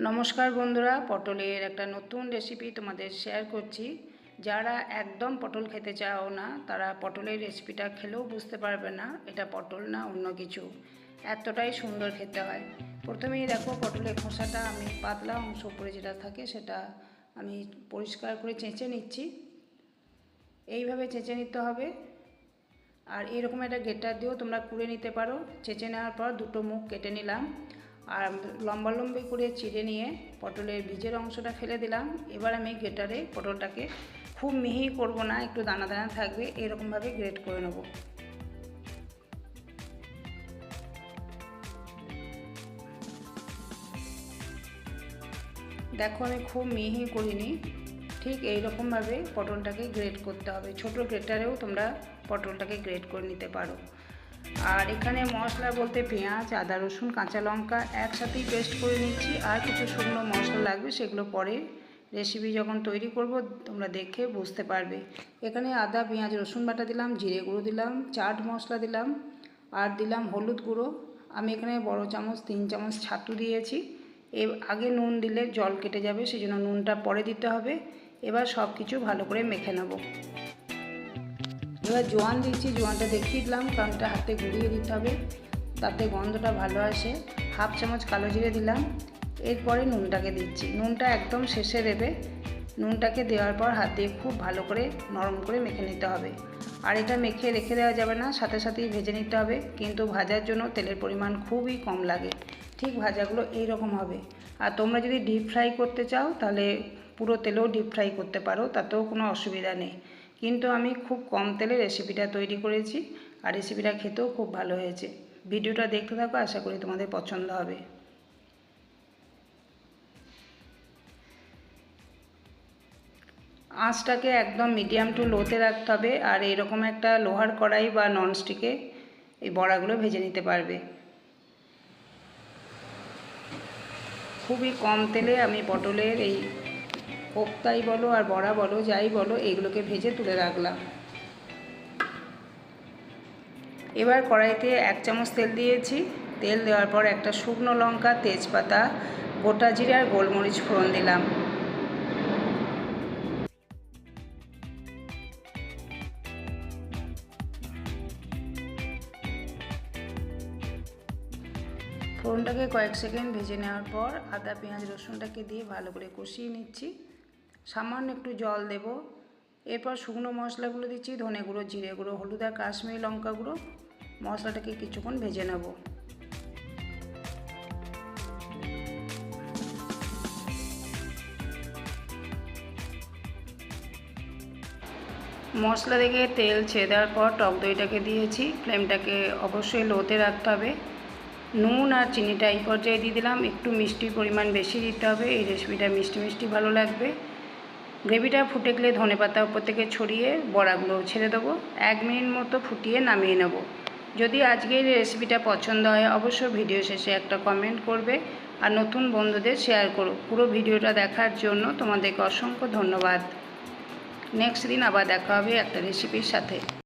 নমস্কার বন্ধুরা, পটলের একটা নতুন রেসিপি তোমাদের শেয়ার করছি। যারা একদম পটল খেতে চাও না, তারা পটলের রেসিপিটা খেলেও বুঝতে পারবে না, এটা পটল না অন্য কিছু। এতটাই সুন্দর খেতে হয়। প্রথমেই দেখো পটলের খোসাটা আমি পাতলা অংশ উপরে যেটা থাকে, সেটা আমি পরিষ্কার করে চেঁচে নিচ্ছি। এইভাবে চেঁচে নিতে হবে। আর এরকম একটা গেটার দিয়েও তোমরা কুড়ে নিতে পারো। চেঁচে নেওয়ার পর দুটো মুখ কেটে নিলাম। আর লম্বা লম্বি করে চিড়ে নিয়ে পটলের বীজের অংশটা ফেলে দিলাম। এবার আমি গ্রেটারে পটলটাকে খুব মিহি করব না, একটু দানা দানা থাকবে, এরকমভাবে গ্রেট করে নেব। দেখো আমি খুব মিহি করিনি, ঠিক এই রকমভাবে পটলটাকে গ্রেট করতে হবে। ছোট গ্রেটারেও তোমরা পটলটাকে গ্রেট করে নিতে পারো। আর এখানে মশলা বলতে পেঁয়াজ, আদা, রসুন, কাঁচা লঙ্কা একসাথেই পেস্ট করে নিচ্ছি। আর কিছু শুকনো মশলা লাগবে, সেগুলো পরে রেসিপি যখন তৈরি করব, তোমরা দেখে বুঝতে পারবে। এখানে আদা, পেঁয়াজ, রসুন বাটা দিলাম, জিরে গুঁড়ো দিলাম, চাট মশলা দিলাম, আর দিলাম হলুদ গুঁড়ো। আমি এখানে বড় চামচ, তিন চামচ ছাতু দিয়েছি। এ আগে নুন দিলে জল কেটে যাবে সেই জন্য নুনটা পরে দিতে হবে। এবার সব কিছু ভালো করে মেখে নেব। এবার জোয়ান দিচ্ছি, জোয়ানটা দেখিয়ে দিলাম কারণটা হাতে গুঁড়িয়ে দিতে হবে। তাতে গন্ধটা ভালো আসে। হাফ চামচ কালো জিরে দিলাম। এরপরে নুনটাকে দিচ্ছি। নুনটা একদম শেষে দেবে। নুনটাকে দেওয়ার পর হাত দিয়ে খুব ভালো করে নরম করে মেখে নিতে হবে। আর এটা মেখে রেখে দেওয়া যাবে না, সাথে সাথেই ভেজে নিতে হবে। কিন্তু ভাজার জন্য তেলের পরিমাণ খুবই কম লাগে। ঠিক ভাজাগুলো এই রকম হবে। আর তোমরা যদি ডিপ ফ্রাই করতে চাও, তাহলে পুরো তেলেও ডিপ ফ্রাই করতে পারো, তাতেও কোনো অসুবিধা নেই। কিন্তু আমি খুব কম তেলে রেসিপিটা তৈরি করেছি আর রেসিপিটা খেতেও খুব ভালো হয়েছে। ভিডিওটা দেখতে থাকো, আশা করি তোমাদের পছন্দ হবে। আঁচটাকে একদম মিডিয়াম টু লোতে রাখতে হবে আর এরকম একটা লোহার কড়াই বা ননস্টিকে এই বড়াগুলো ভেজে নিতে পারবে। খুবই কম তেলে আমি পটলের এই কোপ্তাই বলো আর বড়া বলো, যাই বলো, এগুলোকে ভেজে তুলে রাখলাম। এবার কড়াইতে এক চামচ তেল দিয়েছি। তেল দেওয়ার পর একটা শুকনো লঙ্কা, তেজপাতা, গোটা জিরে আর গোলমরিচ ফোড়ন দিলাম। ফোড়নটাকে কয়েক সেকেন্ড ভেজে নেওয়ার পর আদা, পেঁয়াজ, রসুনটাকে দিয়ে ভালো করে কষিয়ে নিচ্ছি। সামান্য একটু জল দেব। এরপর শুকনো মশলাগুলো দিচ্ছি, ধনে গুঁড়ো, জিরে গুঁড়ো, হলুদ আর কাশ্মীরি লঙ্কা গুঁড়ো। মশলাটাকে কিছুক্ষণ ভেজে নেব। মশলা থেকে তেল ছেড়ে দেওয়ার পর টক দইটাকে দিয়েছি। ফ্লেমটাকে অবশ্যই লোতে রাখতে হবে। নুন আর চিনিটা এই পর্যায়ে দিয়ে দিলাম। একটু মিষ্টির পরিমাণ বেশি দিতে হবে। এই রেসিপিটা মিষ্টি মিষ্টি ভালো লাগবে। গ্রেভিটা ফুটে গেলে ধনে পাতা উপর থেকে ছড়িয়ে বড়াগুলো ছেড়ে দেবো। এক মিনিট মতো ফুটিয়ে নামিয়ে নেব। যদি আজকের রেসিপিটা পছন্দ হয় অবশ্য ভিডিও শেষে একটা কমেন্ট করবে আর নতুন বন্ধুদের শেয়ার করো। পুরো ভিডিওটা দেখার জন্য তোমাদেরকে অসংখ্য ধন্যবাদ। নেক্সট দিন আবার দেখা হবে একটা রেসিপির সাথে।